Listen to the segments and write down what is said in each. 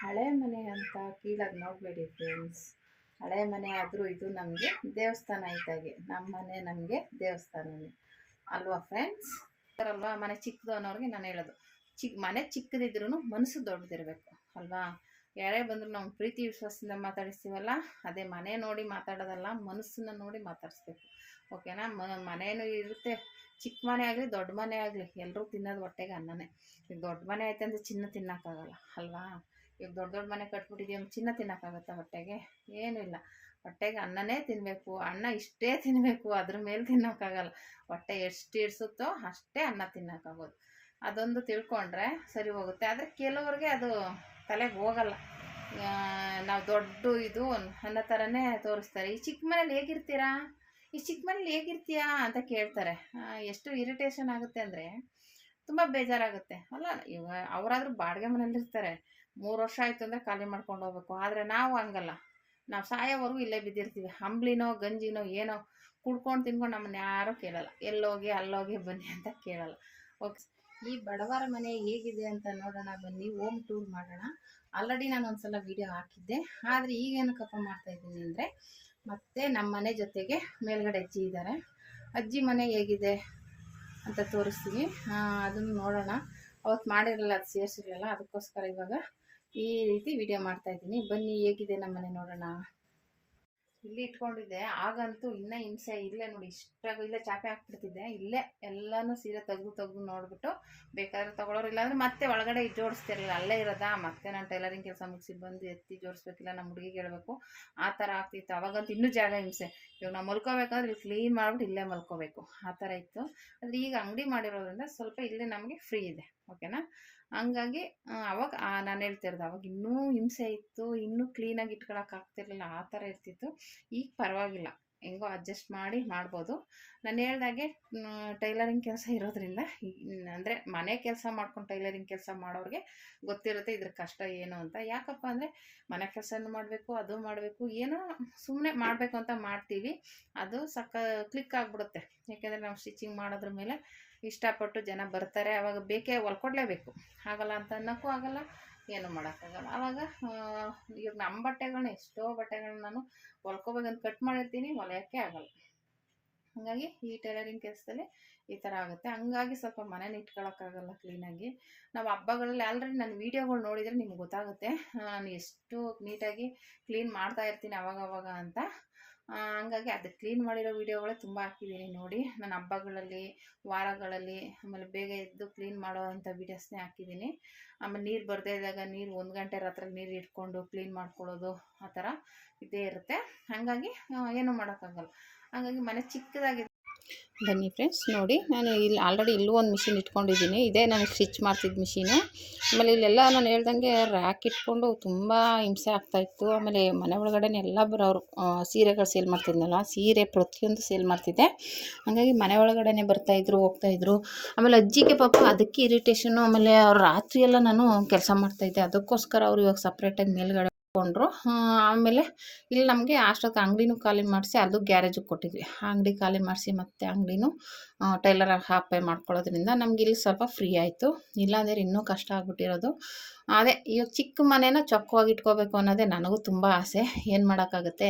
ಹಳೆ ಮನೆ ಅಂತ ಕೀಳಾಗಿ ನೋಡಬೇಡಿ ಫ್ರೆಂಡ್ಸ್ ಹಳೆ ಮನೆ ಆದರೂ ಇದು ನಮಗೆ ದೇವಸ್ಥಾನ ಇದ್ದಾಗೆ. ನಮ್ಮ ಮನೆ ನಮಗೆ ದೇವಸ್ಥಾನನೇ. ಅಲ್ವಾ ಫ್ರೆಂಡ್ಸ್ ಅಲ್ವಾ ಮನೆ ಚಿಕ್ಕದು ಅನ್ನೋರಿಗೆ ನಾನು ಹೇಳೋದು. ಚಿಕ್ಕ ಮನೆ ಚಿಕ್ಕದಿದ್ರೂ ಮನಸ್ಸು ದೊಡ್ಡದಿರಬೇಕು, ಅಲ್ವಾ? ಯಾರೇ ಬಂದರೂ ನಾವು ಪ್ರೀತಿ ವಿಶ್ವಾಸದಿಂದ ಮಾತಾಡಿಸ್ತೀವಲ್ಲ, ಅದೇ ಮನೆ ನೋಡಿ ಮಾತಾಡೋದಲ್ಲ, ಮನಸ್ಸನ್ನ ನೋಡಿ ಮಾತಾಡಿಸ್ಬೇಕು. ಓಕೆನಾ? ಮನೇನು ಇರುತ್ತೆ. ಚಿಕ್ಕ ಮನೆ ಆಗಲಿ, ದೊಡ್ಡ ಮನೆ ಆಗಲಿ ಎಲ್ಲರೂ ತಿನ್ನೋದು ಹೊಟ್ಟೆಗೆ ಅನ್ನನೇ. ಈಗ ದೊಡ್ಡ ಮನೆ ಐತೆ ಅಂದರೆ ಚಿನ್ನ ತಿನ್ನೋಕ್ಕಾಗಲ್ಲ, ಅಲ್ವಾ? ಈಗ ದೊಡ್ಡ ದೊಡ್ಡ ಮನೆ ಕಟ್ಬಿಟ್ಟಿದ್ದೀವಿ ಚಿನ್ನ ತಿನ್ನಕ್ಕಾಗತ್ತಾ ಹೊಟ್ಟೆಗೆ? ಏನೂ ಇಲ್ಲ. ಹೊಟ್ಟೆಗೆ ಅನ್ನನೇ ತಿನ್ನಬೇಕು ಅನ್ನ ಇಷ್ಟೇ ತಿನ್ನಬೇಕು ಅದ್ರ ಮೇಲೆ ತಿನ್ನೋಕ್ಕಾಗಲ್ಲ. ಹೊಟ್ಟೆ ಎಷ್ಟು ಇಡ್ಸುತ್ತೋ ಅಷ್ಟೇ ಅನ್ನ ತಿನ್ನೋಕ್ಕಾಗೋದು. ಅದೊಂದು ತಿಳ್ಕೊಂಡ್ರೆ ಸರಿ ಹೋಗುತ್ತೆ. ಆದರೆ ಕೆಲವ್ರಿಗೆ ಅದು ತಲೆಗೆ ಹೋಗಲ್ಲ. ನಾವು ದೊಡ್ಡ ಇದು ಅನ್ನೋ ಥರನೇ ತೋರಿಸ್ತಾರೆ. ಈ ಚಿಕ್ಕ ಮನೇಲಿ ಹೇಗಿರ್ತೀರಾ? ಈ ಚಿಕ್ಕ ಮನೇಲಿ ಹೇಗಿರ್ತೀಯಾ ಅಂತ ಕೇಳ್ತಾರೆ. ಎಷ್ಟು ಇರಿಟೇಷನ್ ಆಗುತ್ತೆ ಅಂದರೆ ತುಂಬ ಬೇಜಾರಾಗುತ್ತೆ. ಅಲ್ಲ, ಇವ, ಅವರಾದರೂ ಬಾಡಿಗೆ ಮನೇಲಿ ಇರ್ತಾರೆ ಮೂರು ವರ್ಷ ಆಯಿತು ಅಂದರೆ ಖಾಲಿ ಮಾಡ್ಕೊಂಡು ಹೋಗ್ಬೇಕು. ಆದರೆ ನಾವು ಹಂಗಲ್ಲ. ನಾವು ಸಾಯೋವರೆಗೂ ಇಲ್ಲೇ ಬಿದ್ದಿರ್ತೀವಿ. ಅಂಬ್ಲಿನೋ ಗಂಜಿನೋ, ಏನೋ ಕುಡ್ಕೊಂಡು ತಿನ್ಕೊಂಡು ನಮ್ಮನ್ನ ಯಾರೂ ಕೇಳಲ್ಲ. ಎಲ್ಲೋಗಿ, ಅಲ್ಲೋಗಿ ಬನ್ನಿ ಅಂತ ಕೇಳಲ್ಲ. ಓಕೆ ಈ ಬಡವರ ಮನೆ ಹೇಗಿದೆ ಅಂತ ನೋಡೋಣ ಬನ್ನಿ. ಹೋಮ್ ಟೂರ್ ಮಾಡೋಣ. ಆಲ್ರೆಡಿ ನಾನು ಒಂದ್ಸಲ ವಿಡಿಯೋ ಹಾಕಿದ್ದೆ. ಆದರೆ ಈಗೇನಕ್ಕಪ್ಪ ಮಾಡ್ತಾ ಇದ್ದೀನಿ ಅಂದರೆ, ಮತ್ತೆ ನಮ್ಮ ಮನೆ ಜೊತೆಗೆ ಮೇಲ್ಗಡೆ ಅಜ್ಜಿ ಇದ್ದಾರೆ ಅಜ್ಜಿ ಮನೆ ಹೇಗಿದೆ ಅಂತ ತೋರಿಸ್ತೀನಿ. ಅದನ್ನು ನೋಡೋಣ. ಅವತ್ತು ಮಾಡಿರಲಿಲ್ಲ ಅದು ಸೇರಿಸಿರಲಿಲ್ಲ. ಅದಕ್ಕೋಸ್ಕರ ಇವಾಗ ಈ ರೀತಿ ವಿಡಿಯೋ ಮಾಡ್ತಾ ಇದ್ದೀನಿ. ಬನ್ನಿ, ಹೇಗಿದೆ ನಮ್ಮ ಮನೆ ನೋಡೋಣ. ಇಲ್ಲಿ ಇಟ್ಕೊಂಡಿದ್ದೆ. ಆಗಂತೂ ಇನ್ನೂ ಹಿಂಸೆ ಇಲ್ಲೇ ನೋಡಿ, ಇಷ್ಟಾಗ ಇಲ್ಲೇ ಚಾಪೆ ಹಾಕ್ಬಿಡ್ತಿದ್ದೆ. ಇಲ್ಲೇ ಎಲ್ಲನೂ ಸೀರೆ ತೆಗೆದು ತೆಗೆದು ನೋಡ್ಬಿಟ್ಟು ಬೇಕಾದ್ರೆ ತಗೊಳ್ಳೋರು. ಇಲ್ಲಾಂದ್ರೆ ಮತ್ತೆ ಒಳಗಡೆ ಜೋಡಿಸ್ತಿರಲಿಲ್ಲ. ಅಲ್ಲೇ ಇರೋದಾ? ಮತ್ತೆ ನಾನು ಟೈಲರಿಂಗ್ ಕೆಲಸ ಮುಗಿಸಿ ಬಂದು ಎತ್ತಿ ಜೋಡಿಸ್ಬೇಕಿಲ್ಲ, ನಮ್ಮ ಹುಡುಗಿಗೆ ಹೇಳ್ಬೇಕು. ಆ ಥರ ಆಗ್ತಿತ್ತು. ಅವಾಗಂತೂ ಇನ್ನೂ ಜಾಗ ಹಿಂಸೆ. ಇವಾಗ ನಾವು ಮಲ್ಕೋಬೇಕಾದ್ರೆ ಇಲ್ಲಿ ಕ್ಲೀನ್ ಮಾಡ್ಬಿಟ್ಟು ಇಲ್ಲೇ ಮಲ್ಕೋಬೇಕು. ಆ ಥರ ಇತ್ತು. ಆದರೆ ಈಗ ಅಂಗಡಿ ಮಾಡಿರೋದ್ರಿಂದ ಸ್ವಲ್ಪ ಇಲ್ಲೇ ನಮಗೆ ಫ್ರೀ ಇದೆ. ಓಕೆನಾ ಹಂಗಾಗಿ ಅವಾಗ ನಾನು ಹೇಳ್ತಿರೋದು ಅವಾಗ ಇನ್ನೂ ಹಿಂಸೆ ಇತ್ತು, ಇನ್ನೂ ಕ್ಲೀನಾಗಿ ಇಟ್ಕೊಳಕ್ಕೆ ಆಗ್ತಿರ್ಲಿಲ್ಲ, ಆ ಥರ ಇರ್ತಿತ್ತು. ಈಗ ಪರವಾಗಿಲ್ಲ. ಹೆಂಗೋ ಅಡ್ಜಸ್ಟ್ ಮಾಡಿ ಮಾಡ್ಬೋದು. ನಾನು ಹೇಳ್ದಾಗೆ ಟೈಲರಿಂಗ್ ಕೆಲಸ ಇರೋದ್ರಿಂದ ಅಂದರೆ ಮನೆ ಕೆಲಸ ಮಾಡ್ಕೊಂಡು ಟೈಲರಿಂಗ್ ಕೆಲಸ ಮಾಡೋರಿಗೆ ಗೊತ್ತಿರುತ್ತೆ ಇದ್ರ ಕಷ್ಟ ಏನು ಅಂತ. ಯಾಕಪ್ಪ ಅಂದರೆ ಮನೆ ಕೆಲಸನೂ ಮಾಡಬೇಕು, ಅದು ಮಾಡಬೇಕು, ಏನೋ ಸುಮ್ಮನೆ ಮಾಡಬೇಕು ಅಂತ ಮಾಡ್ತೀವಿ. ಅದು ಸಕ್ಕ ಕ್ಲಿಕ್ ಆಗಿಬಿಡುತ್ತೆ. ಯಾಕೆಂದರೆ ನಾವು ಸ್ಟಿಚಿಂಗ್ ಮಾಡೋದ್ರ ಮೇಲೆ ಇಷ್ಟಪಟ್ಟು ಜನ ಬರ್ತಾರೆ ಆವಾಗ ಬೇಕೇ ಹೊಲ್ಕೊಡ್ಲೇಬೇಕು ಆಗಲ್ಲ ಅಂತ ಅನ್ನೋಕ್ಕೂ ಆಗಲ್ಲ. ಏನು ಮಾಡೋಕ್ಕಾಗಲ್ಲ. ಅವಾಗ ಇವಾಗ ನಮ್ಮ ಬಟ್ಟೆಗಳನ್ನ ಎಷ್ಟೋ ಬಟ್ಟೆಗಳನ್ನ ನಾನು ಹೊಲ್ಕೋಬೇಕಂತ ಕಟ್ ಮಾಡಿರ್ತೀನಿ, ಹೊಲಿಯೋಕ್ಕೆ ಆಗಲ್ಲ. ಹಾಗಾಗಿ ಈ ಟೈಲರಿಂಗ್ ಕೆಲಸದಲ್ಲಿ ಈ ಥರ ಆಗುತ್ತೆ. ಹಂಗಾಗಿ ಸ್ವಲ್ಪ ಮನೇನ ಇಟ್ಕೊಳಕ್ಕಾಗಲ್ಲ ಕ್ಲೀನಾಗಿ ನಾವು ಹಬ್ಬಗಳಲ್ಲಿ ಆಲ್ರೆಡಿ ನನ್ನ ವೀಡಿಯೋಗಳು ನೋಡಿದರೆ ನಿಮ್ಗೆ ಗೊತ್ತಾಗುತ್ತೆ. ನಾನು ಎಷ್ಟು ನೀಟಾಗಿ ಕ್ಲೀನ್ ಮಾಡ್ತಾ ಇರ್ತೀನಿ ಅವಾಗವಾಗ ಅವಾಗ ಅಂತ. ಹಂಗಾಗಿ ಅದು ಕ್ಲೀನ್ ಮಾಡಿರೋ ವೀಡಿಯೋಗಳೇ ತುಂಬ ಹಾಕಿದ್ದೀನಿ ನೋಡಿ. ನಾನು ಹಬ್ಬಗಳಲ್ಲಿ, ವಾರಗಳಲ್ಲಿ, ಆಮೇಲೆ ಬೇಗ ಎದ್ದು ಕ್ಲೀನ್ ಮಾಡೋವಂಥ ವೀಡಿಯೋಸ್ನೇ ಹಾಕಿದ್ದೀನಿ ಆಮೇಲೆ ನೀರು ಬರದೇ ಇದ್ದಾಗ ನೀರು ಒಂದು ಗಂಟೆ ರಾತ್ರಿ ನೀರು ಇಟ್ಕೊಂಡು ಕ್ಲೀನ್ ಮಾಡ್ಕೊಳ್ಳೋದು ಆ ಥರ ಇದೇ ಇರುತ್ತೆ. ಹಾಗಾಗಿ ಏನೂ ಮಾಡೋಕ್ಕಾಗಲ್ಲ. ಹಾಗಾಗಿ ಮನೆ ಚಿಕ್ಕದಾಗಿದೆ ಬನ್ನಿ ಫ್ರೆಂಡ್ಸ್, ನೋಡಿ ನಾನು ಇಲ್ಲಿ ಆಲ್ರೆಡಿ ಇಲ್ಲೂ ಒಂದು ಮಿಷಿನ್ ಇಟ್ಕೊಂಡಿದ್ದೀನಿ. ಇದೇ ನಾನು ಸ್ಟಿಚ್ ಮಾಡ್ತಿದ್ದ ಮಿಷಿನು ಆಮೇಲೆ ಇಲ್ಲೆಲ್ಲ ನಾನು ಹೇಳ್ದಂಗೆ ರ್ಯಾಕ್ ಇಟ್ಕೊಂಡು ತುಂಬ ಹಿಂಸೆ ಆಗ್ತಾಯಿತ್ತು ಆಮೇಲೆ ಮನೆ ಒಳಗಡೆನೇ ಎಲ್ಲ ಬರೋರು ಸೀರೆಗಳು ಸೇಲ್ ಮಾಡ್ತಿದ್ನಲ್ಲ, ಸೀರೆ ಪ್ರತಿಯೊಂದು ಸೇಲ್ ಮಾಡ್ತಿದ್ದೆ. ಹಾಗಾಗಿ ಮನೆ ಒಳಗಡೆನೆ ಬರ್ತಾಯಿದ್ರು ಹೋಗ್ತಾಯಿದ್ರು ಆಮೇಲೆ ಅಜ್ಜಿಗೆ ಪಾಪ ಅದಕ್ಕೆ ಇರಿಟೇಷನು ಆಮೇಲೆ ಅವ್ರು ರಾತ್ರಿ ಎಲ್ಲ ನಾನು ಕೆಲಸ ಮಾಡ್ತಾಯಿದ್ದೆ ಅದಕ್ಕೋಸ್ಕರ ಅವ್ರು ಇವಾಗ ಸಪ್ರೇಟಾಗಿ ಮೇಲ್ಗಡೆ ಕೊಂಡ್ರು ಆಮೇಲೆ ಇಲ್ಲಿ ನಮಗೆ ಅಷ್ಟೊತ್ತು ಅಂಗಡಿನೂ ಖಾಲಿ ಮಾಡಿಸಿ ಅದು ಗ್ಯಾರೇಜಿಗೆ ಕೊಟ್ಟಿದ್ವಿ. ಅಂಗಡಿ ಖಾಲಿ ಮಾಡಿಸಿ ಮತ್ತೆ ಅಂಗಡಿನೂ ಟೈಲರ್ ಹಾಪೆ ಮಾಡ್ಕೊಳ್ಳೋದ್ರಿಂದ ನಮ್ಗೆ ಇಲ್ಲಿ ಸ್ವಲ್ಪ ಫ್ರೀ ಆಯಿತು. ಇಲ್ಲಾಂದರೆ ಇನ್ನೂ ಕಷ್ಟ ಆಗ್ಬಿಟ್ಟಿರೋದು. ಅದೇ ಇವಾಗ ಚಿಕ್ಕ ಮನೇನ ಚೊಕ್ಕವಾಗಿ ಇಟ್ಕೋಬೇಕು ಅನ್ನೋದೇ ನನಗೂ ತುಂಬ ಆಸೆ. ಏನು ಮಾಡೋಕ್ಕಾಗುತ್ತೆ?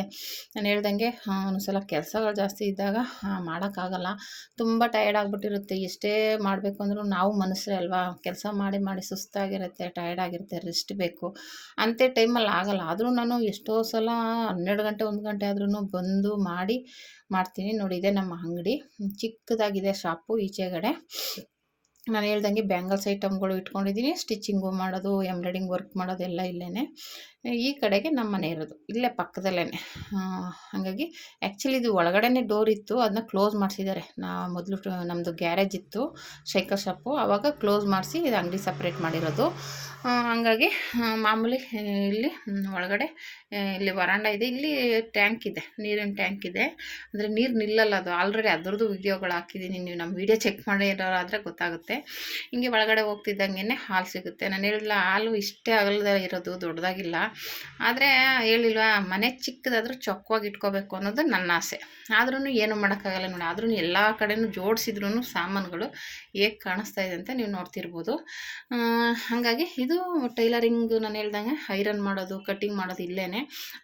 ನಾನು ಹೇಳ್ದಂಗೆ ಆ, ಸಲ ಕೆಲಸಗಳು ಜಾಸ್ತಿ ಇದ್ದಾಗ ಮಾಡೋಕ್ಕಾಗಲ್ಲ. ತುಂಬ ಟಯರ್ಡ್ ಆಗಿಬಿಟ್ಟಿರುತ್ತೆ. ಎಷ್ಟೇ ಮಾಡಬೇಕು ಅಂದರೂ ನಾವು ಮನಸ್ಸೇ ಅಲ್ವಾ? ಕೆಲಸ ಮಾಡಿ ಮಾಡಿ ಸುಸ್ತಾಗಿರುತ್ತೆ ಟಯರ್ಡ್ ಆಗಿರುತ್ತೆ ರೆಸ್ಟ್ ಬೇಕು. ಅಂಥ ಟೈಮಲ್ಲಿ ಆಗಲ್ಲ. ಆದರೂ ನಾನು ಎಷ್ಟೋ ಸಲ ಹನ್ನೆರಡು ಗಂಟೆ ಒಂದು ಗಂಟೆ ಆದ್ರೂ ಬಂದು ಮಾಡಿ ಮಾಡ್ತೀನಿ. ನೋಡಿ ಇದೆ ನಮ್ಮ ಅಂಗಡಿ. ಚಿಕ್ಕದಾಗಿದೆ ಶಾಪು ಈಚೆಗಡೆ. ನಾನು ಹೇಳ್ದಂಗೆ ಬ್ಯಾಂಗಲ್ಸ್ ಐಟಮ್ಗಳು ಇಟ್ಕೊಂಡಿದ್ದೀನಿ. ಸ್ಟಿಚಿಂಗು ಮಾಡೋದು ಎಂಬ್ರಾಯ್ಡಿಂಗ್ ವರ್ಕ್ ಮಾಡೋದು ಎಲ್ಲ ಇಲ್ಲೇ ಈ ಕಡೆಗೆ ನಮ್ಮ ಮನೆ ಇರೋದು, ಇಲ್ಲೇ ಪಕ್ಕದಲ್ಲೇ ಹಾಗಾಗಿ ಆ್ಯಕ್ಚುಲಿ ಇದು ಒಳಗಡೆನೇ ಡೋರ್ ಇತ್ತು ಅದನ್ನ ಕ್ಲೋಸ್ ಮಾಡಿಸಿದ್ದಾರೆ. ನಾ ಮೊದಲು ನಮ್ಮದು ಗ್ಯಾರೇಜ್ ಇತ್ತು, ಸೈಕಲ್ ಶಾಪು ಆವಾಗ ಕ್ಲೋಸ್ ಮಾಡಿಸಿ ಇದು ಅಂಗಡಿ ಸಪ್ರೇಟ್ ಮಾಡಿರೋದು. ಹಾಗಾಗಿ ಮಾಮೂಲಿ ಇಲ್ಲಿ ಒಳಗಡೆ ಇಲ್ಲಿ ವರಾಂಡ ಇದೆ. ಇಲ್ಲಿ ಟ್ಯಾಂಕ್ ಇದೆ, ನೀರಿನ ಟ್ಯಾಂಕ್ ಇದೆ. ಅಂದರೆ ನೀರು ನಿಲ್ಲಲ್ಲ ಅದು. ಆಲ್ರೆಡಿ ಅದರದ್ದು ವಿಡಿಯೋಗಳು ಹಾಕಿದ್ದೀನಿ. ನೀವು ನಮ್ಮ ವಿಡಿಯೋ ಚೆಕ್ ಮಾಡಿರೋರಾದರೆ ಗೊತ್ತಾಗುತ್ತೆ. ಹಿಂಗೆ ಒಳಗಡೆ ಹೋಗ್ತಿದ್ದಂಗೆ ಹಾಲು ಸಿಗುತ್ತೆ. ನಾನು ಹೇಳಿಲ್ಲ ಹಾಲು ಇಷ್ಟೇ ಆಗಲ್ದ ಇರೋದು, ದೊಡ್ಡದಾಗಿಲ್ಲ. ಆದರೆ ಹೇಳಿಲ್ವಾ, ಮನೆ ಚಿಕ್ಕದಾದರೂ ಚೊಕ್ಕವಾಗಿ ಇಟ್ಕೋಬೇಕು ಅನ್ನೋದು ನನ್ನ ಆಸೆ. ಆದ್ರೂ ಏನು ಮಾಡೋಕ್ಕಾಗಲ್ಲ ನೋಡಿ ಆದ್ರೂ ಎಲ್ಲ ಕಡೆನೂ ಜೋಡಿಸಿದ್ರೂ ಸಾಮಾನುಗಳು ಹೇಗೆ ಕಾಣಿಸ್ತಾ ಇದೆ ಅಂತ ನೀವು ನೋಡ್ತಿರ್ಬೋದು. ಹಾಗಾಗಿ ಇದು ಟೈಲರಿಂಗ್ ನಾನು ಹೇಳ್ದಂಗೆ ಐರನ್ ಮಾಡೋದು ಕಟ್ಟಿಂಗ್ ಮಾಡೋದು ಇಲ್ಲೇ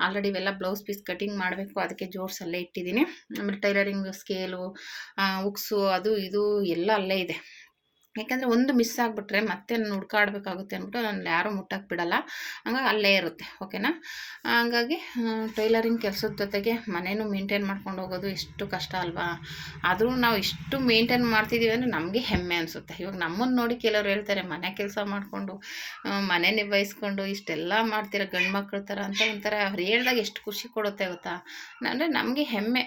ಆಲ್ರೆಡಿ ಇವೆಲ್ಲ ಬ್ಲೌಸ್ ಪೀಸ್ ಕಟ್ಟಿಂಗ್ ಮಾಡಬೇಕು, ಅದಕ್ಕೆ ಜೋಡ್ಸಲ್ಲೇ ಇಟ್ಟಿದ್ದೀನಿ. ಆಮೇಲೆ ಟೈಲರಿಂಗ್ ಸ್ಕೇಲು ಉಕ್ಸು ಅದು ಇದು ಎಲ್ಲ ಅಲ್ಲೇ ಇದೆ. ಯಾಕಂದರೆ ಒಂದು ಮಿಸ್ ಆಗಿಬಿಟ್ರೆ ಮತ್ತೆ ನಾನು ಹುಡ್ಕಾಡ್ಬೇಕಾಗುತ್ತೆ ಅಂದ್ಬಿಟ್ಟು ನಾನು ಯಾರೂ ಮುಟ್ಟಕ್ಕೆ ಬಿಡಲ್ಲ. ಹಂಗಾಗಿ ಅಲ್ಲೇ ಇರುತ್ತೆ ಓಕೆನಾ ಹಂಗಾಗಿ ಟೈಲರಿಂಗ್ ಕೆಲಸದ ಜೊತೆಗೆ ಮನೇನೂ ಮೇಂಟೈನ್ ಮಾಡ್ಕೊಂಡು ಹೋಗೋದು ಎಷ್ಟು ಕಷ್ಟ ಅಲ್ವಾ? ಆದರೂ ನಾವು ಇಷ್ಟು ಮೇಂಟೈನ್ ಮಾಡ್ತಿದ್ದೀವಿ ಅಂದರೆ ನಮಗೆ ಹೆಮ್ಮೆ ಅನಿಸುತ್ತೆ. ಇವಾಗ ನಮ್ಮನ್ನು ನೋಡಿ ಕೆಲವರು ಹೇಳ್ತಾರೆ, ಮನೆ ಕೆಲಸ ಮಾಡಿಕೊಂಡು ಮನೆ ನಿಭಾಯಿಸ್ಕೊಂಡು ಇಷ್ಟೆಲ್ಲ ಮಾಡ್ತೀರ ಗಂಡು ಮಕ್ಳ ಥರ ಅಂತ ಒಂಥರ ಅವ್ರು ಹೇಳ್ದಾಗ ಎಷ್ಟು ಖುಷಿ ಕೊಡುತ್ತೆ ಗೊತ್ತಾ? ಅಂದರೆ ನಮಗೆ ಹೆಮ್ಮೆ.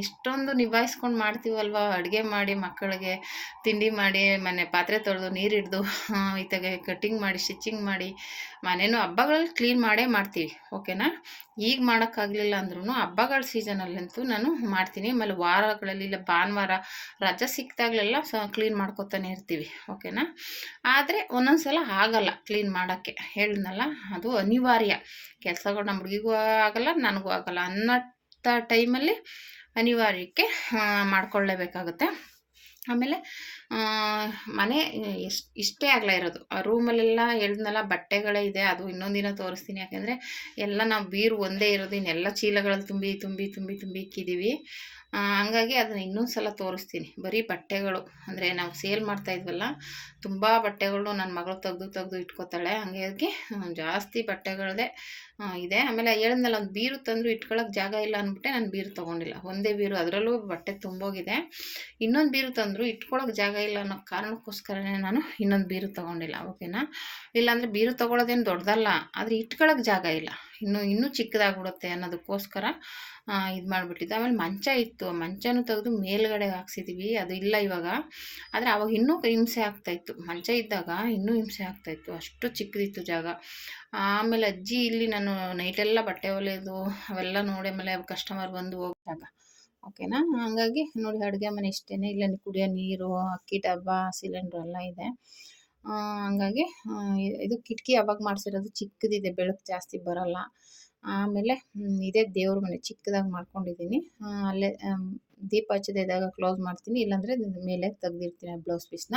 ಇಷ್ಟೊಂದು ನಿಭಾಯಿಸ್ಕೊಂಡು ಮಾಡ್ತೀವಲ್ವ? ಅಡುಗೆ ಮಾಡಿ ಮಕ್ಕಳಿಗೆ ತಿಂಡಿ ಮಾಡಿ, ಮನೆ ಪಾತ್ರೆ ತೊಳೆದು ನೀರು ಹಿಡ್ದು ಈತಗೆ ಕಟ್ಟಿಂಗ್ ಮಾಡಿ, ಸ್ಟಿಚಿಂಗ್ ಮಾಡಿ, ಮನೇನು ಹಬ್ಬಗಳಲ್ಲಿ ಕ್ಲೀನ್ ಮಾಡೇ ಮಾಡ್ತೀವಿ, ಓಕೆನಾ? ಈಗ ಮಾಡೋಕ್ಕಾಗಲಿಲ್ಲ ಅಂದ್ರೂ ಹಬ್ಬಗಳ ಸೀಸನಲ್ಲಂತೂ ನಾನು ಮಾಡ್ತೀನಿ. ಆಮೇಲೆ ವಾರಗಳಲ್ಲಿ ಇಲ್ಲ, ಭಾನುವಾರ ರಜೆ ಸಿಕ್ತಾಗಲೆಲ್ಲ ಕ್ಲೀನ್ ಮಾಡ್ಕೊತಾನೆ ಇರ್ತೀವಿ, ಓಕೆನಾ? ಆದರೆ ಒಂದೊಂದು ಸಲ ಆಗಲ್ಲ ಕ್ಲೀನ್ ಮಾಡೋಕ್ಕೆ. ಹೇಳಿದ್ನಲ್ಲ, ಅದು ಅನಿವಾರ್ಯ. ಕೆಲಸಗಳು ನಮ್ಮ ಹುಡುಗಿಗೂ ಆಗಲ್ಲ, ನನಗೂ ಆಗಲ್ಲ ಅನ್ನೋ ಟೈಮಲ್ಲಿ ಅನಿವಾರ್ಯಕ್ಕೆ ಮಾಡ್ಕೊಳ್ಳೇಬೇಕಾಗುತ್ತೆ. ಆಮೇಲೆ ಮನೆ, ಎಷ್ಟು, ಇಷ್ಟೇ ಆಗಲೇ ಇರೋದು. ಆ ರೂಮಲ್ಲೆಲ್ಲ ಹೇಳಿದ್ನಲ್ಲ, ಬಟ್ಟೆಗಳೇ ಇದೆ, ಅದು ಇನ್ನೊಂದಿನ ತೋರಿಸ್ತೀನಿ. ಯಾಕೆಂದರೆ, ಎಲ್ಲ ನಾವು ಬೀರು ಒಂದೇ ಇರೋದು, ಇನ್ನೆಲ್ಲ ಚೀಲಗಳಲ್ಲಿ ತುಂಬಿ ತುಂಬಿ ತುಂಬಿ ತುಂಬಿ ಇಕ್ಕಿದ್ದೀವಿ ಹಂಗಾಗಿ ಅದನ್ನ ಇನ್ನೊಂದು ಸಲ ತೋರಿಸ್ತೀನಿ. ಬರೀ ಬಟ್ಟೆಗಳು. ಅಂದರೆ ನಾವು ಸೇಲ್ ಮಾಡ್ತಾ ಇದ್ವಲ್ಲ, ತುಂಬ ಬಟ್ಟೆಗಳು ನನ್ನ ಮಗಳು ತೆಗೆದು ತೆಗೆದು ಇಟ್ಕೋತಾಳೆ. ಹಂಗಾಗಿ ಜಾಸ್ತಿ ಬಟ್ಟೆಗಳದೇ ಇದೆ. ಆಮೇಲೆ ಹೇಳಿದ್ನಲ್ಲ, ಒಂದು ಬೀರು ತಂದರೂ ಇಟ್ಕೊಳ್ಳೋಕೆ ಜಾಗ ಇಲ್ಲ ಅಂದ್ಬಿಟ್ಟೆ ನಾನು ಬೀರು ತೊಗೊಂಡಿಲ್ಲ. ಒಂದೇ ಬೀರು, ಅದರಲ್ಲೂ ಬಟ್ಟೆ ತುಂಬೋಗಿದೆ. ಇನ್ನೊಂದು ಬೀರು ತಂದರೂ ಇಟ್ಕೊಳ್ಳೋಕೆ ಜಾಗ ಇಲ್ಲ ಅನ್ನೋ ಕಾರಣಕ್ಕೋಸ್ಕರನೇ ನಾನು ಇನ್ನೊಂದು ಬೀರು ತೊಗೊಂಡಿಲ್ಲ. ಓಕೆನಾ? ಇಲ್ಲಾಂದರೆ ಬೀರು ತೊಗೊಳೋದೇನು ದೊಡ್ಡದಲ್ಲ. ಆದರೆ ಇಟ್ಕೊಳ್ಳೋಕೆ ಜಾಗ ಇಲ್ಲ. ಇನ್ನು, ಇನ್ನೂ ಚಿಕ್ಕದಾಗ್ಬಿಡುತ್ತೆ ಅನ್ನೋದಕ್ಕೋಸ್ಕರ ಇದು ಮಾಡಿಬಿಟ್ಟಿದ್ದು. ಆಮೇಲೆ ಮಂಚ ಇತ್ತು. ಮಂಚನೂ ತೆಗೆದು ಮೇಲ್ಗಡೆ ಹಾಕ್ಸಿದ್ದೀವಿ ಅದು ಇಲ್ಲ ಇವಾಗ. ಆದರೆ ಅವಾಗ ಇನ್ನೂ ಹಿಂಸೆ ಆಗ್ತಾಯಿತ್ತು ಮಂಚ ಇದ್ದಾಗ ಇನ್ನೂ ಹಿಂಸೆ ಆಗ್ತಾಯಿತ್ತು ಅಷ್ಟು ಚಿಕ್ಕದಿತ್ತು ಜಾಗ. ಆಮೇಲೆ ಅಜ್ಜಿ ಇಲ್ಲಿ ನಾನು ನೈಟೆಲ್ಲ ಬಟ್ಟೆ ಹೊಲಿಯೋದು ಅವೆಲ್ಲ ನೋಡಿ ಆಮೇಲೆ ಕಸ್ಟಮರ್ ಬಂದು ಹೋಗ್ದಾಗ. ಓಕೆನಾ? ಹಾಗಾಗಿ ನೋಡಿ ಅಡುಗೆ ಮನೆ ಇಷ್ಟೇ ಇಲ್ಲ ಕುಡಿಯೋ ನೀರು, ಅಕ್ಕಿ ಡಬ್ಬ, ಸಿಲಿಂಡ್ರ್ ಎಲ್ಲ ಇದೆ. ಹಂಗಾಗಿ ಇದು ಕಿಟಕಿ ಅವಾಗ ಮಾಡಿಸಿರೋದು ಚಿಕ್ಕದಿದೆ, ಬೆಳಕು ಜಾಸ್ತಿ ಬರಲ್ಲ. ಆಮೇಲೆ ಇದೇ ದೇವ್ರ ಮನೆ, ಚಿಕ್ಕದಾಗಿ ಮಾಡ್ಕೊಂಡಿದ್ದೀನಿ. ಅಲ್ಲೇ ದೀಪ ಹಚ್ಚದೇ ಇದ್ದಾಗ ಕ್ಲೋಸ್ ಮಾಡ್ತೀನಿ, ಇಲ್ಲಾಂದರೆ ಮೇಲೆ ತೆಗ್ದಿರ್ತೀನಿ ಬ್ಲೌಸ್ ಪೀಸ್ನ.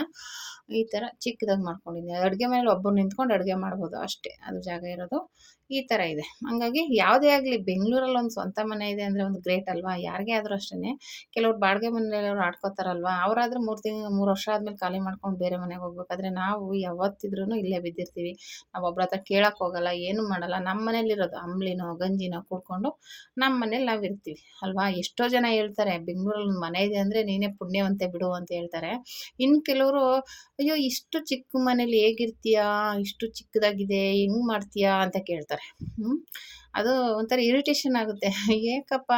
ಈ ಥರ ಚಿಕ್ಕದಾಗಿ ಮಾಡ್ಕೊಂಡಿದ್ದೀನಿ. ಅಡುಗೆ ಮನೇಲಿ ಒಬ್ಬರು ನಿಂತ್ಕೊಂಡು ಅಡುಗೆ ಮಾಡ್ಬೋದು ಅಷ್ಟೇ ಅದು ಜಾಗ ಇರೋದು. ಈ ಥರ ಇದೆ. ಹಂಗಾಗಿ ಯಾವುದೇ ಆಗಲಿ ಬೆಂಗಳೂರಲ್ಲಿ ಒಂದು ಸ್ವಂತ ಮನೆ ಇದೆ ಅಂದರೆ ಒಂದು ಗ್ರೇಟ್ ಅಲ್ವಾ? ಯಾರಿಗೇ ಆದರೂ ಅಷ್ಟೇ ಕೆಲವ್ರು ಬಾಡಿಗೆ ಮನೆಯವ್ರು ಆಡ್ಕೋತಾರಲ್ವಾ? ಅವರಾದ್ರೆ ಮೂರು ತಿಂಗಳು ಮೂರು ವರ್ಷ ಆದಮೇಲೆ ಖಾಲಿ ಮಾಡ್ಕೊಂಡು ಬೇರೆ ಮನೆಗೆ ಹೋಗ್ಬೇಕಾದ್ರೆ ನಾವು ಯಾವತ್ತಿದ್ರೂ ಇಲ್ಲೇ ಬಿದ್ದಿರ್ತೀವಿ. ನಾವು ಒಬ್ರ ಹತ್ರ ಕೇಳಕ್ಕೆ ಹೋಗಲ್ಲ, ಏನು ಮಾಡಲ್ಲ. ನಮ್ಮ ಮನೇಲಿರೋದು ಅಂಬ್ಲಿನೋ, ಗಂಜಿನೋ ಕುಡ್ಕೊಂಡು ನಮ್ಮ ಮನೇಲಿ ನಾವು ಇರ್ತೀವಿ. ಅಲ್ವಾ? ಎಷ್ಟೋ ಜನ ಹೇಳ್ತಾರೆ, ಬೆಂಗಳೂರಲ್ಲಿ ಒಂದು ಮನೆ ಇದೆ ಅಂದರೆ ನೀನೇ ಪುಣ್ಯವಂತೆ ಬಿಡು ಅಂತ ಹೇಳ್ತಾರೆ. ಇನ್ನು ಕೆಲವರು, ಅಯ್ಯೋ, ಇಷ್ಟು ಚಿಕ್ಕ ಮನೇಲಿ ಹೇಗಿರ್ತೀಯಾ? ಇಷ್ಟು ಚಿಕ್ಕದಾಗಿದೆ, ಹೆಂಗ್ ಮಾಡ್ತೀಯಾ? ಅಂತ ಕೇಳ್ತಾರೆ. ಹ್ಞೂ ಅದು ಒಂಥರ ಇರಿಟೇಷನ್ ಆಗುತ್ತೆ. ಏಕಪ್ಪ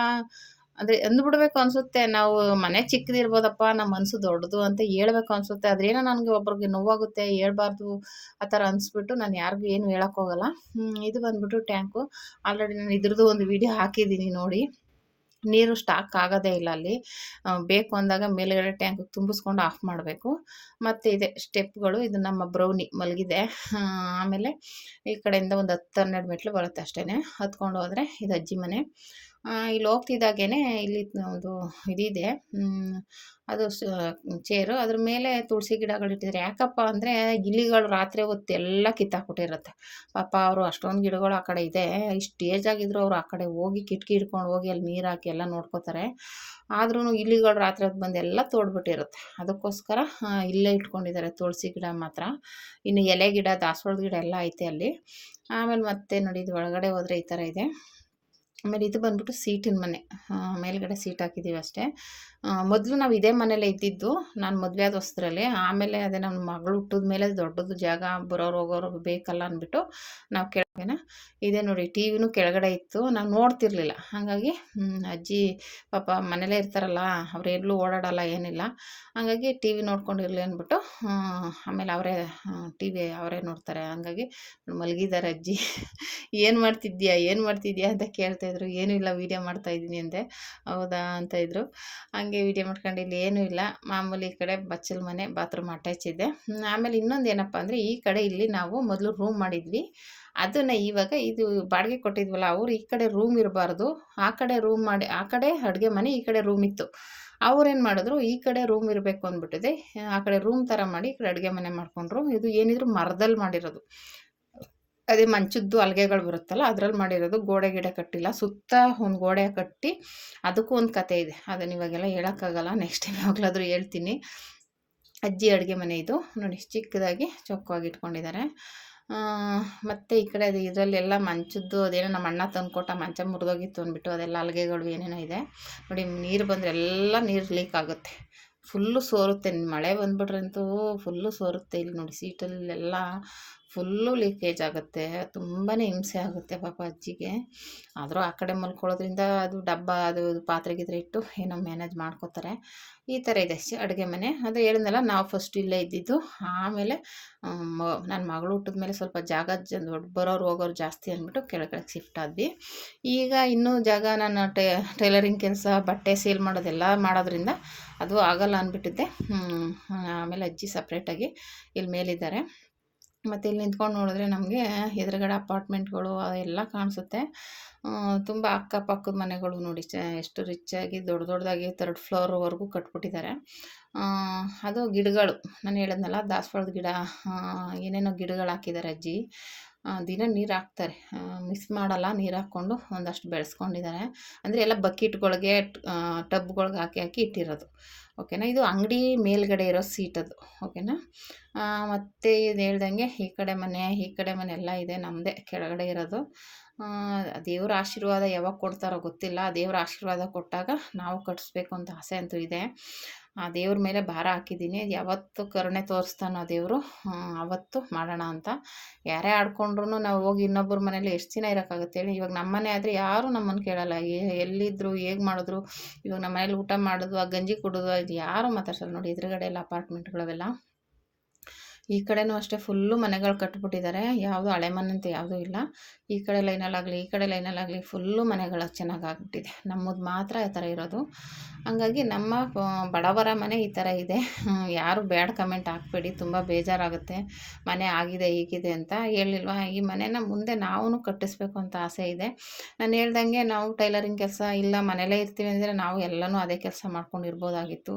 ಅಂದರೆ ಅಂದ್ಬಿಡ್ಬೇಕು ಅನಿಸುತ್ತೆ. ನಾವು ಮನೆ ಚಿಕ್ಕದಿರ್ಬೋದಪ್ಪ ನಮ್ಮ ಮನಸ್ಸು ದೊಡ್ಡದು ಅಂತ ಹೇಳ್ಬೇಕು ಅನಿಸುತ್ತೆ. ಅದ್ರೇನೋ ನನಗೆ ಒಬ್ರಿಗೆ ನೋವಾಗುತ್ತೆ ಹೇಳ್ಬಾರ್ದು ಆ ಥರ ಅನಿಸ್ಬಿಟ್ಟು ನಾನು ಯಾರಿಗೂ ಏನು ಹೇಳೋಕ್ಕೋಗಲ್ಲ. ಹ್ಮ್, ಇದು ಬಂದ್ಬಿಟ್ಟು ಟ್ಯಾಂಕು. ಆಲ್ರೆಡಿ ನಾನು ಇದ್ರದ್ದು ಒಂದು ವಿಡಿಯೋ ಹಾಕಿದ್ದೀನಿ ನೋಡಿ. ನೀರು ಸ್ಟಾಕ್ ಆಗೋದೇ ಇಲ್ಲ ಅಲ್ಲಿ. ಬೇಕು ಅಂದಾಗ ಮೇಲುಗಡೆ ಟ್ಯಾಂಕ್ ತುಂಬಿಸ್ಕೊಂಡು ಆಫ್ ಮಾಡಬೇಕು. ಮತ್ತು ಇದೆ ಸ್ಟೆಪ್ಗಳು, ಇದು ನಮ್ಮ ಬ್ರೌನಿ ಮಲಗಿದೆ. ಆಮೇಲೆ ಈ ಕಡೆಯಿಂದ ಒಂದು ಹತ್ತು ಹನ್ನೆರಡು ಮೆಟ್ಲು ಬರುತ್ತೆ ಅಷ್ಟೇ ಹತ್ಕೊಂಡು ಹೋದರೆ ಇದು ಅಜ್ಜಿ ಮನೆ. ಇಲ್ಲಿ ಹೋಗ್ತಿದ್ದಾಗೇನೆ ಇಲ್ಲಿ ಒಂದು ಇದಿದೆ. ಅದು ಚೇರು. ಅದ್ರ ಮೇಲೆ ತುಳಸಿ ಗಿಡಗಳು ಇಟ್ಟಿದ್ದಾರೆ. ಯಾಕಪ್ಪ ಅಂದರೆ ಇಲಿಗಳು ರಾತ್ರಿ ಹೊತ್ತು ಎಲ್ಲ ಕಿತ್ತಾಕ್ಬಿಟ್ಟಿರುತ್ತೆ. ಪಾಪ ಅವರು ಅಷ್ಟೊಂದು ಗಿಡಗಳು ಆ ಕಡೆ ಇದೆ. ಇಷ್ಟು ಏಜ್ ಆಗಿದ್ರು ಅವರು ಆ ಕಡೆ ಹೋಗಿ ಕಿಟಕಿ ಹಿಡ್ಕೊಂಡು ಹೋಗಿ ಅಲ್ಲಿ ನೀರು ಹಾಕಿ ಎಲ್ಲ ನೋಡ್ಕೋತಾರೆ. ಆದ್ರೂ ಇಲಿಗಳು ರಾತ್ರಿ ಹೊತ್ತು ಬಂದು ಎಲ್ಲ ತೋಡ್ಬಿಟ್ಟಿರುತ್ತೆ. ಅದಕ್ಕೋಸ್ಕರ ಇಲ್ಲೇ ಇಟ್ಕೊಂಡಿದ್ದಾರೆ ತುಳಸಿ ಗಿಡ ಮಾತ್ರ. ಇನ್ನು ಎಲೆ ಗಿಡ, ದಾಸವಾಳದ ಗಿಡ ಎಲ್ಲ ಐತೆ ಅಲ್ಲಿ. ಆಮೇಲೆ ಮತ್ತೆ ನೋಡಿ ಇದು ಒಳಗಡೆ ಹೋದರೆ ಈ ಥರ ಇದೆ. ಆಮೇಲೆ ಇದು ಬಂದ್ಬಿಟ್ಟು ಸೀಟಿನ ಮನೆ. ಮೇಲ್ಗಡೆ ಸೀಟ್ ಹಾಕಿದ್ದೀವಿ ಅಷ್ಟೇ. ಮೊದಲು ನಾವು ಇದೇ ಮನೇಲೇ ಇದ್ದಿದ್ದು, ನಾನು ಮದುವೆ ಆದ ವಸ್ತ್ರಲ್ಲಿ ಆಮೇಲೆ ಅದೇ ನಮ್ಮ ಮಗಳು ಹುಟ್ಟಿದ ಮೇಲೆ ದೊಡ್ಡದು ಜಾಗ, ಬರೋರು ಹೋಗೋರು ಬೇಕಲ್ಲ ಅಂದ್ಬಿಟ್ಟು ನಾವು ಓಕೆನಾ? ಇದೇ ನೋಡಿ, ಟಿ ವಿನೂ ಕೆಳಗಡೆ ಇತ್ತು, ನಾವು ನೋಡ್ತಿರ್ಲಿಲ್ಲ. ಹಾಗಾಗಿ ಅಜ್ಜಿ, ಪಾಪ ಮನೇಲೇ ಇರ್ತಾರಲ್ಲ, ಅವ್ರು ಎಲ್ಲೂ ಓಡಾಡಲ್ಲ, ಏನಿಲ್ಲ. ಹಾಗಾಗಿ ಟಿ ವಿ ನೋಡ್ಕೊಂಡಿರಲಿ ಅಂದ್ಬಿಟ್ಟು ಆಮೇಲೆ ಅವರೇ ಟಿ ವಿ ಅವರೇ ನೋಡ್ತಾರೆ. ಹಂಗಾಗಿ ಮಲಗಿದ್ದಾರೆ ಅಜ್ಜಿ. ಏನು ಮಾಡ್ತಿದ್ಯಾ ಏನು ಮಾಡ್ತಿದ್ಯಾ ಅಂತ ಕೇಳ್ತಾಯಿದ್ರು ಏನೂ ಇಲ್ಲ, ವೀಡಿಯೋ ಮಾಡ್ತಾಯಿದ್ದೀನಿ ಅಂದೆ. ಹೌದಾ ಅಂತ ಇದ್ರು. ಹಂಗೆ ವೀಡಿಯೋ ಮಾಡ್ಕೊಂಡು ಇಲ್ಲಿ ಏನೂ ಇಲ್ಲ. ಮಾಮೂಲಿ ಈ ಕಡೆ ಬಚ್ಚಲ್ ಮನೆ, ಬಾತ್ರೂಮ್ ಅಟ್ಯಾಚ್ ಇದೆ. ಆಮೇಲೆ ಇನ್ನೊಂದು ಏನಪ್ಪ ಅಂದರೆ, ಈ ಕಡೆ ಇಲ್ಲಿ ನಾವು ಮೊದಲು ರೂಮ್ ಮಾಡಿದ್ವಿ. ಅದನ್ನು ಇವಾಗ ಇದು ಬಾಡಿಗೆ ಕೊಟ್ಟಿದ್ವಲ್ಲ, ಅವ್ರು ಈ ಕಡೆ ರೂಮ್ ಇರಬಾರ್ದು. ಆ ಕಡೆ ರೂಮ್ ಮಾಡಿ, ಆ ಕಡೆ ಅಡುಗೆ ಮನೆ, ಈ ಕಡೆ ರೂಮ್ ಇತ್ತು. ಅವ್ರೇನು ಮಾಡಿದ್ರು, ಈ ಕಡೆ ರೂಮ್ ಇರಬೇಕು ಅಂದ್ಬಿಟ್ಟಿದೆ. ಆ ಕಡೆ ರೂಮ್ ಥರ ಮಾಡಿ ಈ ಕಡೆ ಅಡುಗೆ ಮನೆ ಮಾಡ್ಕೊಂಡ್ರು. ಇದು ಏನಿದ್ರು ಮರದಲ್ಲಿ ಮಾಡಿರೋದು. ಅದೇ ಮಂಚದ್ದು ಅಲ್ಗೆಗಳು ಬರುತ್ತಲ್ಲ ಅದ್ರಲ್ಲಿ ಮಾಡಿರೋದು ಗೋಡೆ ಗಿಡ ಕಟ್ಟಿಲ್ಲ. ಸುತ್ತ ಒಂದು ಗೋಡೆ ಕಟ್ಟಿ ಅದಕ್ಕೂ ಒಂದು ಕತೆ ಇದೆ. ಅದನ್ನು ಇವಾಗೆಲ್ಲ ಹೇಳೋಕ್ಕಾಗಲ್ಲ. ನೆಕ್ಸ್ಟ್ ಟೈಮ್ ಯಾವಾಗಲಾದರೂ ಹೇಳ್ತೀನಿ. ಅಜ್ಜಿ ಅಡುಗೆ ಮನೆ ಇದು. ನೋಡಿ, ಚಿಕ್ಕದಾಗಿ ಚೊಕ್ಕವಾಗಿ ಇಟ್ಕೊಂಡಿದ್ದಾರೆ. ಮತ್ತು ಈ ಕಡೆ ಇದರಲ್ಲೆಲ್ಲ ಮಂಚದ್ದು ಅದೇನೋ ನಮ್ಮ ಅಣ್ಣ ತಂದುಕೊಟ್ಟ ಮಂಚ ಮುರಿದೋಗಿತ್ತು ಅಂದ್ಬಿಟ್ಟು ಅದೆಲ್ಲ ಅಲ್ಗೆಗಳು ಏನೇನೋ ಇದೆ. ನೋಡಿ, ನೀರು ಬಂದರೆ ಎಲ್ಲ ನೀರು ಲೀಕ್ ಆಗುತ್ತೆ. ಫುಲ್ಲು ಸೋರುತ್ತೆ. ಮಳೆ ಬಂದ್ಬಿಟ್ರಂತೂ ಫುಲ್ಲು ಸೋರುತ್ತೆ ಇಲ್ಲಿ ನೋಡಿ, ಸೀಟಲ್ಲೆಲ್ಲ ಫುಲ್ಲು ಲೀಕೇಜ್ ಆಗುತ್ತೆ ತುಂಬಾ ಹಿಂಸೆ ಆಗುತ್ತೆ ಪಾಪ ಅಜ್ಜಿಗೆ. ಆದರೂ ಆ ಕಡೆ ಮಲ್ಕೊಳ್ಳೋದ್ರಿಂದ ಅದು ಡಬ್ಬ, ಅದು ಪಾತ್ರೆ ಗೀತ್ರೆ ಇಟ್ಟು ಏನೋ ಮ್ಯಾನೇಜ್ ಮಾಡ್ಕೋತಾರೆ. ಈ ಥರ ಇದೆ ಅಡುಗೆ ಮನೆ. ಅದು ಹೇಳಿದ್ನಲ್ಲ, ನಾವು ಫಸ್ಟ್ ಇಲ್ಲೇ ಇದ್ದಿದ್ದು. ಆಮೇಲೆ ನನ್ನ ಮಗಳು ಹುಟ್ಟಿದ ಮೇಲೆ ಸ್ವಲ್ಪ ಜಾಗ ದೊಡ್ಡ ಬರೋರು ಹೋಗೋರು ಜಾಸ್ತಿ ಅಂದ್ಬಿಟ್ಟು ಕೆಳಗಡೆ ಶಿಫ್ಟ್ ಆದ್ವಿ. ಈಗ ಇನ್ನೂ ಜಾಗ ನಾನು ಟೈಲರಿಂಗ್ ಕೆಲಸ, ಬಟ್ಟೆ ಸೇಲ್ ಮಾಡೋದೆಲ್ಲ ಮಾಡೋದ್ರಿಂದ ಅದು ಆಗಲ್ಲ ಅಂದ್ಬಿಟ್ಟಿದ್ದೆ. ಆಮೇಲೆ ಅಜ್ಜಿ ಸಪ್ರೇಟಾಗಿ ಇಲ್ಲಿ ಮೇಲಿದ್ದಾರೆ. ಮತ್ತು ಇಲ್ಲಿ ನಿಂತ್ಕೊಂಡು ನೋಡಿದ್ರೆ ನಮಗೆ ಎದುರುಗಡೆ ಅಪಾರ್ಟ್ಮೆಂಟ್ಗಳು ಎಲ್ಲ ಕಾಣಿಸುತ್ತೆ. ತುಂಬ ಅಕ್ಕಪಕ್ಕದ ಮನೆಗಳು ನೋಡಿ ಚ, ಎಷ್ಟು ರಿಚ್ಚಾಗಿ ದೊಡ್ಡ ದೊಡ್ಡದಾಗಿ ತರ್ಡ್ ಫ್ಲೋರ್ವರೆಗೂ ಕಟ್ಬಿಟ್ಟಿದ್ದಾರೆ. ಅದು ಗಿಡಗಳು. ನಾನು ಹೇಳಿದ್ನಲ್ಲ ದಾಸವಾಳದ ಗಿಡ ಏನೇನೋ ಗಿಡಗಳು ಹಾಕಿದ್ದಾರೆ ಅಜ್ಜಿ. ದಿನ ನೀರು ಹಾಕ್ತಾರೆ. ಮಿಸ್ ಮಾಡಲ್ಲ, ನೀರು ಹಾಕ್ಕೊಂಡು ಒಂದಷ್ಟು ಬೆಳೆಸ್ಕೊಂಡಿದ್ದಾರೆ ಅಂದರೆ ಎಲ್ಲ ಬಕೆಟ್ಗಳಿಗೆ ಟಬ್ಗಳ್ಗೆ ಹಾಕಿ ಹಾಕಿ ಇಟ್ಟಿರೋದು. ಓಕೆನಾ? ಇದು ಅಂಗಡಿ ಮೇಲ್ಗಡೆ ಇರೋ ಸೀಟ್ ಅದು. ಓಕೆನಾ? ಮತ್ತು ಇದು ಹೇಳ್ದಂಗೆ ಈ ಕಡೆ ಮನೆ, ಈ ಕಡೆ ಮನೆ ಎಲ್ಲ ಇದೆ ನಮ್ಮದೇ ಕೆಳಗಡೆ ಇರೋದು. ದೇವ್ರ ಆಶೀರ್ವಾದ ಯಾವಾಗ ಕೊಡ್ತಾರೋ ಗೊತ್ತಿಲ್ಲ. ದೇವ್ರ ಆಶೀರ್ವಾದ ಕೊಟ್ಟಾಗ ನಾವು ಕಟ್ಟಿಸ್ಬೇಕು ಅಂತ ಆಸೆ ಅಂತೂ ಇದೆ. ಆ ದೇವ್ರ ಮೇಲೆ ಭಾರ ಹಾಕಿದ್ದೀನಿ. ಯಾವತ್ತು ಕರುಣೆ ತೋರಿಸ್ತಾನೋ ದೇವರು ಅವತ್ತು ಮಾಡೋಣ ಅಂತ. ಯಾರೇ ಆಡ್ಕೊಂಡ್ರು ನಾವು ಹೋಗಿ ಇನ್ನೊಬ್ಬರ ಮನೇಲಿ ಎಷ್ಟು ದಿನ ಇರೋಕ್ಕಾಗುತ್ತೆ ಹೇಳಿ. ಇವಾಗ ನಮ್ಮ ಮನೆ ಆದರೆ ಯಾರೂ ನಮ್ಮನ್ನು ಕೇಳಲ್ಲ. ಎಲ್ಲಿದ್ದರು ಹೇಗೆ ಮಾಡಿದ್ರು, ಇವಾಗ ನಮ್ಮ ಮನೇಲಿ ಊಟ ಮಾಡೋದು, ಆ ಗಂಜಿ ಕುಡೋದು, ಇದು ಯಾರೂ ಮಾತಾಡ್ಸಲ್ಲ ನೋಡಿ ಎದುರುಗಡೆ ಎಲ್ಲ ಅಪಾರ್ಟ್ಮೆಂಟ್ಗಳವೆಲ್ಲ ಈ ಕಡೆನೂ ಅಷ್ಟೇ ಫುಲ್ಲು ಮನೆಗಳು ಕಟ್ಬಿಟ್ಟಿದ್ದಾರೆ. ಯಾವುದು ಹಳೆ ಮನೆ ಅಂತ ಯಾವುದೂ ಇಲ್ಲ. ಈ ಕಡೆ ಲೈನಲ್ಲಾಗಲಿ, ಈ ಕಡೆ ಲೈನಲ್ಲಾಗಲಿ ಫುಲ್ಲು ಮನೆಗಳು ಚೆನ್ನಾಗಿ ಆಗ್ಬಿಟ್ಟಿದೆ ನಮ್ಮದು ಮಾತ್ರ ಈ ಥರ ಇರೋದು. ಹಂಗಾಗಿ ನಮ್ಮ ಬಡವರ ಮನೆ ಈ ಥರ ಇದೆ. ಯಾರು ಬ್ಯಾಡ್ ಕಮೆಂಟ್ ಹಾಕ್ಬೇಡಿ, ತುಂಬ ಬೇಜಾರಾಗುತ್ತೆ. ಮನೆ ಆಗಿದೆ, ಹೀಗಿದೆ ಅಂತ ಹೇಳಿಲ್ವಾ? ಈ ಮನೆನ ಮುಂದೆ ನಾವು ಕಟ್ಟಿಸ್ಬೇಕು ಅಂತ ಆಸೆ ಇದೆ. ನಾನು ಹೇಳ್ದಂಗೆ ನಾವು ಟೈಲರಿಂಗ್ ಕೆಲಸ ಇಲ್ಲ, ಮನೇಲೇ ಇರ್ತೀವಿ ಅಂದರೆ ನಾವು ಎಲ್ಲನೂ ಅದೇ ಕೆಲಸ ಮಾಡ್ಕೊಂಡು ಇರ್ಬೋದಾಗಿತ್ತು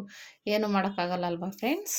ಏನು ಮಾಡೋಕ್ಕಾಗಲ್ಲ ಅಲ್ವಾ, ಫ್ರೆಂಡ್ಸ್?